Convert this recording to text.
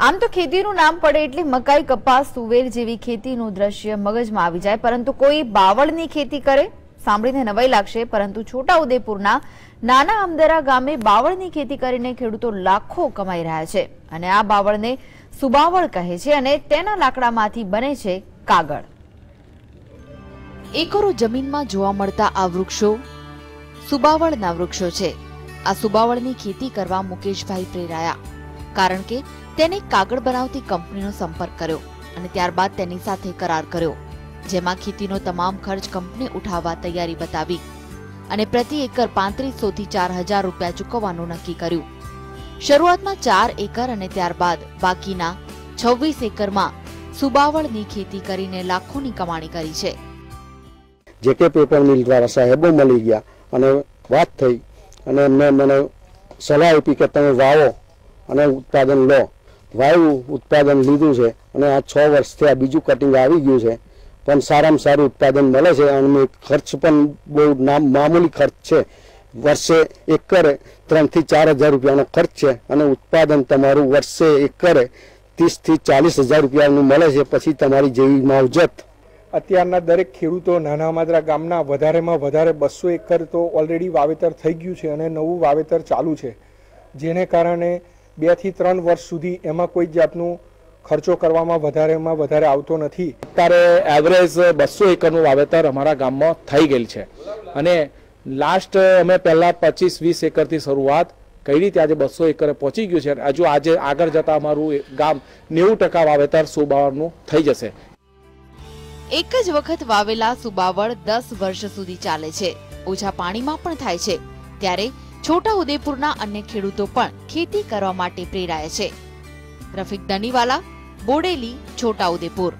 આમ તો ખેતીનું નામ પડે એટલે મકાઈ, કપાસ, તુવેર જેવી ખેતીનું દ્રશ્ય મગજમાં આવી જાય. પરંતુ કોઈ બાવળની ખેતી કરે? સાંભળીને નવાઈ લાગશે. પરંતુ છોટાઉદેપુરના નાના અમદરા ગામે બાવળની ખેતી કરીને ખેડૂતો લાખો કમાઈ રહ્યા છે અને આ બાવળને સુબાવળ કહે છે અને તેના લાકડામાંથી બને છે કાગળ. એકરો જમીનમાં જોવા મળતા આ વૃક્ષો સુબાવળના વૃક્ષો છે. આ સુબાવળની ખેતી કરવા મુકેશભાઈ પ્રેરાયા. કારણ કે તેને કાગળ બનાવતી કંપનીનો સંપર્ક કર્યો અને ત્યારબાદ તેની સાથે કરાર કર્યો, જેમાં ખેતીનો તમામ ખર્ચ કંપની ઉઠાવવા તૈયારી બતાવી અને પ્રતિ એકર પાંત્રીસો થી ચાર હજાર રૂપિયા ચૂકવવાનું નક્કી કર્યું. શરૂઆતમાં ચાર એકર અને ત્યારબાદ બાકીના છવ્વીસ એકરમાં સુબાવળની ખેતી કરીને લાખોની કમાણી કરી છે. જે કે પેપર મિલ દ્વારા સાહેબો મળી ગયા અને વાત થઈ અને એમને મને સલાહ આપી કે તમે વાવો અને ઉત્પાદન લો. વાવ્યું ઉત્પાદન લીધું છે અને આ છ વર્ષથી આ બીજું કટિંગ આવી ગયું છે. પણ સારામાં સારું ઉત્પાદન મળે છે અને ખર્ચ પણ બહુ મામૂલી ખર્ચ છે. વર્ષે એકરે ત્રણથી ચાર હજાર રૂપિયાનો ખર્ચ છે અને ઉત્પાદન તમારું વર્ષે એકરે ત્રીસથી ચાલીસ હજાર રૂપિયાનું મળે છે. પછી તમારી જેવી માવજત. અત્યારના દરેક ખેડૂતો નાના માદરા ગામના વધારેમાં વધારે બસો એકર તો ઓલરેડી વાવેતર થઈ ગયું છે અને નવું વાવેતર ચાલુ છે. જેને કારણે બેથી ત્રણ વર્ષ સુધી એમાં કોઈ જાતનું ખર્ચો કરવામાં વધારેમાં વધારે આવતો નથી. અત્યારે એવરેજ બસો એકરનું વાવેતર અમારા ગામમાં થઈ ગયેલ છે. અને લાસ્ટ અમે પહેલા પચીસ વીસ એકરથી શરૂઆત કરી રીતે આજે બસો એકરે પહોંચી ગયું છે. હજુ આજે આગળ જતા અમારું ગામ નેવું ટકા વાવેતર સુબાવળનું થઈ જશે. એક જ વખત વાવેલા સુબાવળ દસ વર્ષ સુધી ચાલે છે. ઓછા પાણીમાં પણ થાય છે. ત્યારે છોટા ઉદેપુરના અન્ય ખેડૂતો પણ ખેતી કરવા માટે પ્રેરાય છે. રફીક દનીવાલા બોડેલી છોટા ઉદેપુર